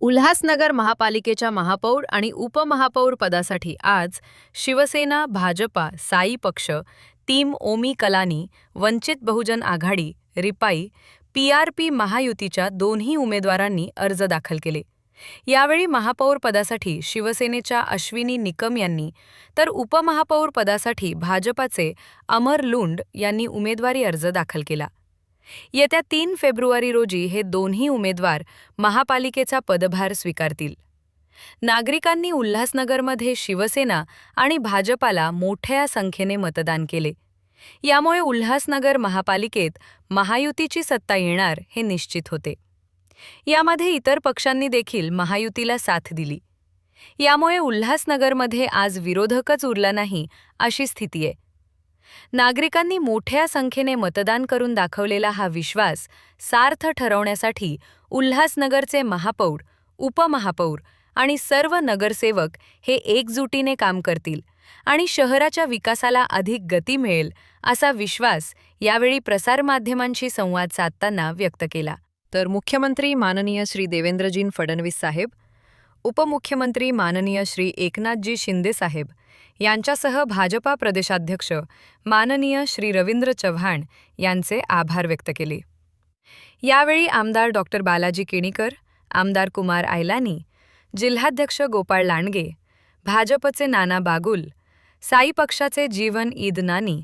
उल्हासनगर महापालिकेच्या महापौर आणि उपमहापौर पदासाठी आज शिवसेना भाजपा साई पक्ष टीम ओमी कलानी वंचित बहुजन आघाडी रिपाई पीआरपी महायुतीच्या दोन्ही उमेदवारांनी अर्ज दाखल केले. यावेळी महापौर पदासाठी शिवसेनेच्या अश्विनी निकम यांनी तर उपमहापौर पदासाठी भाजपाचे अमर लुंड यांनी उमेदवारी अर्ज दाखल केला. येत्या तीन फेब्रुवारी रोजी हे दोन्ही उमेदवार महापालिकेचा पदभार स्वीकारतील. नागरिकांनी उल्हासनगरमध्ये शिवसेना आणि भाजपाला मोठ्या संख्येने मतदान केले. यामुळे उल्हासनगर महापालिकेत महायुतीची सत्ता येणार हे निश्चित होते. यामध्ये इतर पक्षांनी देखील महायुतीला साथ दिली. यामुळे उल्हासनगरमध्ये आज विरोधकच उरला नाही अशी स्थिती आहे. नागरिकांनी मोठ्या संख्येने मतदान करून दाखवलेला हा विश्वास सार्थ ठरवण्यासाठी उल्हासनगरचे महापौर उपमहापौर आणि सर्व नगरसेवक हे एकजुटीने काम करतील आणि शहराच्या विकासाला अधिक गती मिळेल असा विश्वास यावेळी प्रसारमाध्यमांशी संवाद साधताना व्यक्त केला. तर मुख्यमंत्री माननीय श्री देवेंद्रजीन फडणवीस साहेब उपमुख्यमंत्री माननीय श्री एकनाथजी शिंदे साहेब यांच्यासह भाजपा प्रदेशाध्यक्ष माननीय श्री रवींद्र चव्हाण यांचे आभार व्यक्त केले. यावेळी आमदार डॉक्टर बालाजी केणीकर आमदार कुमार आयलानी जिल्हाध्यक्ष गोपाळ लांडगे भाजपचे नाना बागुल साई पक्षाचे जीवन ईद नानी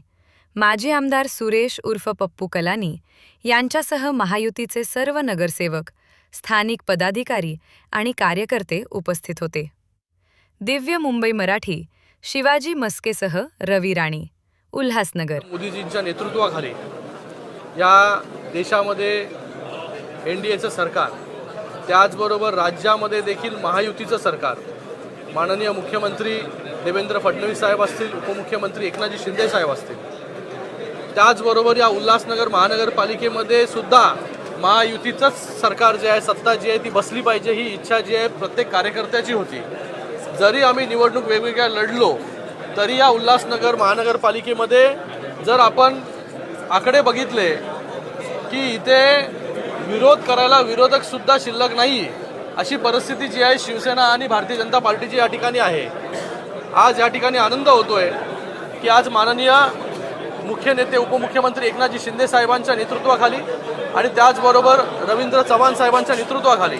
माजी आमदार सुरेश उर्फ पप्पू कलानी यांच्यासह महायुतीचे सर्व नगरसेवक स्थानिक पदाधिकारी आणि कार्यकर्ते उपस्थित होते. दिव्य मुंबई मराठी शिवाजी मस्केसह रवी राणी उल्हासनगर. मोदीजींच्या नेतृत्वाखाली या देशामध्ये एन डी एचं सरकार त्याचबरोबर राज्यामध्ये देखील महायुतीचं सरकार माननीय मुख्यमंत्री देवेंद्र फडणवीस साहेब असतील उपमुख्यमंत्री एकनाथजी शिंदे साहेब असतील. त्याचबरोबर या उल्हासनगर महानगरपालिकेमध्ये सुद्धा महायुतीचंच सरकार जे आहे सत्ता जी आहे ती बसली पाहिजे ही इच्छा जी आहे प्रत्येक कार्यकर्त्याची होती. जरी आम्ही निवडणूक वेगवेगळ्या लढलो तरी या उल्हासनगर महानगरपालिकेमध्ये जर आपण आकडे बघितले की इथे विरोध करायला विरोधकसुद्धा शिल्लक नाही अशी परिस्थिती जी आहे शिवसेना आणि भारतीय जनता पार्टीची या ठिकाणी आहे. आज या ठिकाणी आनंद होतोय की आज माननीय मुख्य नेते उपमुख्यमंत्री एकनाथजी शिंदे साहेबांच्या नेतृत्वाखाली आणि त्याचबरोबर रवींद्र चव्हाण साहेबांच्या नेतृत्वाखाली.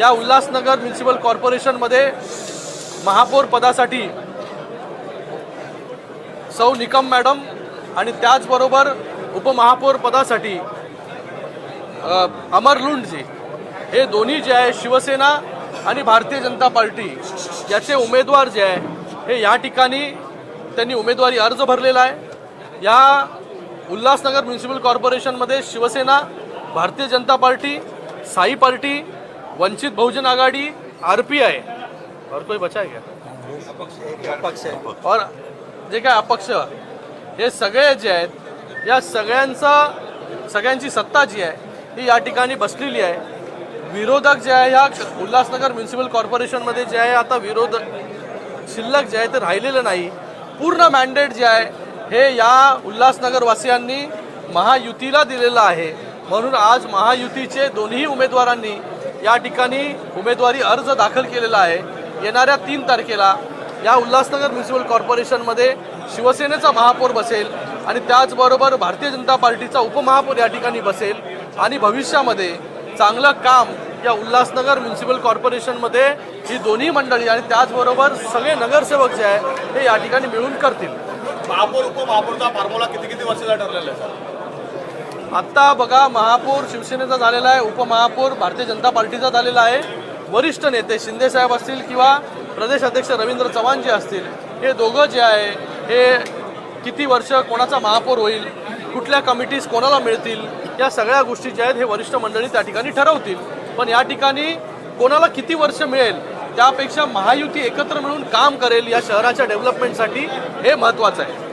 या उल्हासनगर म्युन्सिपल कॉर्पोरेशनमध्ये महापौर पदासाठी सौ निकम मॅडम आणि त्याचबरोबर उपमहापौर पदासाठी अमर लुंडजी. हे दोन्ही जे आहे शिवसेना आणि भारतीय जनता पार्टी याचे उमेदवार जे आहे हे या ठिकाणी त्यांनी उमेदवारी अर्ज भरलेला आहे. या Ulhasnagar municipal कॉर्पोरेशनमध्ये Shivsena Bharatiya Janata party Sai party Vanchit Bahujan Aghadi R P I. और कोई बचा है क्या? और जे काय अपक्ष. हे सगळे जे आहेत या सगळ्यांचा सगळ्यांची सत्ता जी आहे ही या ठिकाणी बसलेली आहे. विरोधक जे आहे ह्या उल्हासनगर म्युन्सिपल कॉर्पोरेशनमध्ये जे आहे आता विरोध शिल्लक जे आहे ते राहिलेलं नाही. पूर्ण मॅन्डेट जे आहे हे या उल्हासनगरवासियांनी महायुतीला दिलेलं आहे. म्हणून आज महायुतीचे दोन्ही उमेदवारांनी या ठिकाणी उमेदवारी अर्ज दाखल केलेला आहे. येणाऱ्या तीन तारखेला या उल्हासनगर म्युन्सिपल कॉर्पोरेशनमध्ये शिवसेनेचा महापौर बसेल आणि त्याचबरोबर भारतीय जनता पार्टीचा उपमहापौर या ठिकाणी बसेल आणि भविष्यामध्ये चांगलं काम या उल्हासनगर म्युन्सिपल कॉर्पोरेशनमध्ये ही दोन्ही मंडळी आणि त्याचबरोबर सगळे नगरसेवक जे आहे हे या ठिकाणी मिळून करतील. महापौर उपमहापौरचा फॉर्म्युला किती किती वर्षाचा ठरलेला आहे? आत्ता बघा महापौर शिवसेनेचा झालेला आहे उपमहापौर भारतीय जनता पार्टीचा झालेला आहे. वरिष्ठ नेते शिंदे साहेब असतील किंवा प्रदेश अध्यक्ष रवींद्र चव्हाण जे असतील हे दोघं जे आहे हे किती वर्ष कोणाचा महापौर होईल कुठल्या कमिटीज कोणाला मिळतील या सगळ्या गोष्टी ज्या आहेत हे वरिष्ठ मंडळी त्या ठिकाणी ठरवतील. पण या ठिकाणी कोणाला किती वर्ष मिळेल त्यापेक्षा महायुती एकत्र मिळून काम करेल या शहराच्या डेव्हलपमेंटसाठी हे महत्त्वाचं आहे.